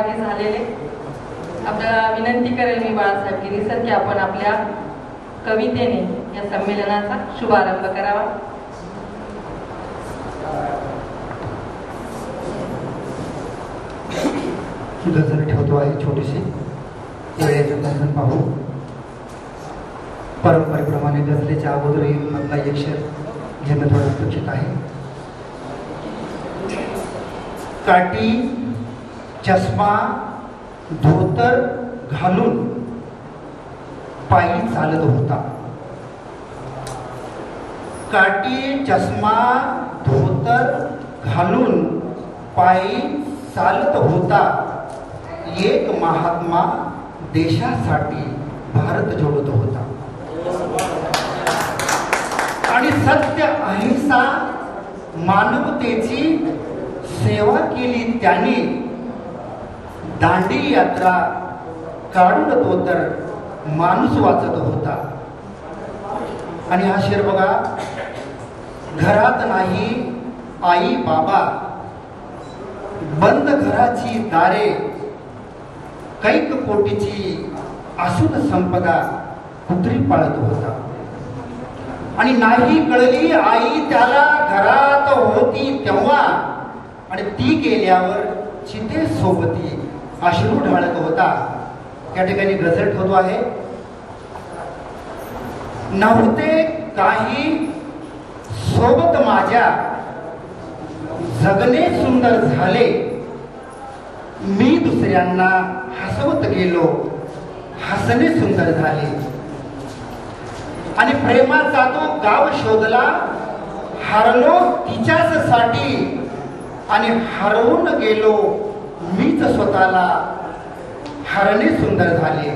सहभागी झालेले. आपल्याला विनंती करेल मी बाळासाहेब गिरीसर की आपण आपल्या कवितेने या संमेलनाचा शुभारंभ करावा. ठेवतो आहे छोटीशी. पाहू परंपरेप्रमाणे गजलेच्या अगोदरही मधला एक शेर घेणं थोडं अपेक्षित आहे. काठी चष्मा धोतर घालून पायी चालत होता. काठी चष्मा धोतर घालून पायी चालत होता. एक महात्मा देशासाठी भारत जोडत होता. आणि सत्य अहिंसा मानवतेची सेवा केली त्याने. दांडी यात्रा काढून तो तर माणूस वाचत होता. आणि हा शेर बघा घरात नाही आई बाबा बंद घराची दारे कैक कोटीची असून संपदा कुत्री पाळत होता. आणि नाही कळली आई त्याला घरात होती तेव्हा. आणि ती गेल्यावर चिते सोबती अश्रू ढाळत होता. या ठिकाणी गझल ठेवतो आहे. नव्हते काही सोबत माझ्या. जगणे सुंदर झाले. मी दुसऱ्यांना हसवत गेलो. हसणे सुंदर झाले. आणि प्रेमाचा तो गाव शोधला. हरलो तिच्याच साठी आणि हरवून गेलो. मीच स्वतःला हरणे सुंदर झाले.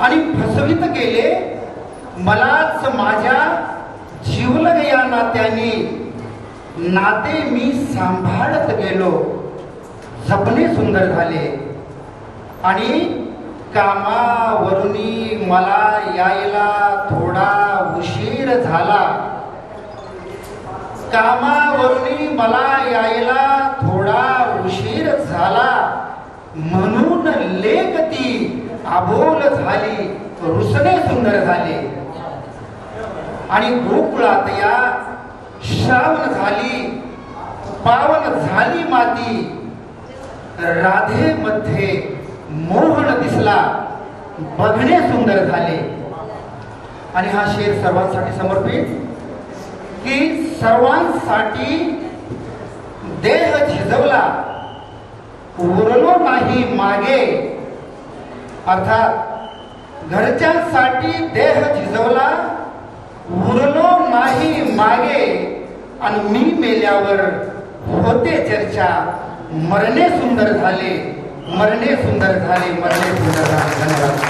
आणि फसवित गेले मलाच माझ्या जीवलग या नात्याने. नाते मी सांभाळत गेलो. जपणे सुंदर झाले. आणि कामावरूनी मला यायला थोडा उशीर झाला. कामावरूनी मला यायला थोडा उशीर झाला म्हणून लेख ती झाली रुसणे सुंदर झाले. आणि गोकुळात या श्रावण झाली पावन झाली माती. राधेमध्ये मोहन दिसला बघणे सुंदर झाले. आणि हा शेर सर्वांसाठी समर्पित की सर्वांसाठी देह झिजवला. उरलो नाही मागे. अर्थात घरच्यांसाठी देह झिजवला उरलो नाही मागे आणि मी मेल्यावर होते चर्चा. मरणे सुंदर झाले मरणे सुंदर झाले मरणे सुंदर झाले. धन्यवाद.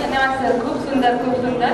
धन्यवाद सर. खूप सुंदर खूप सुंदर.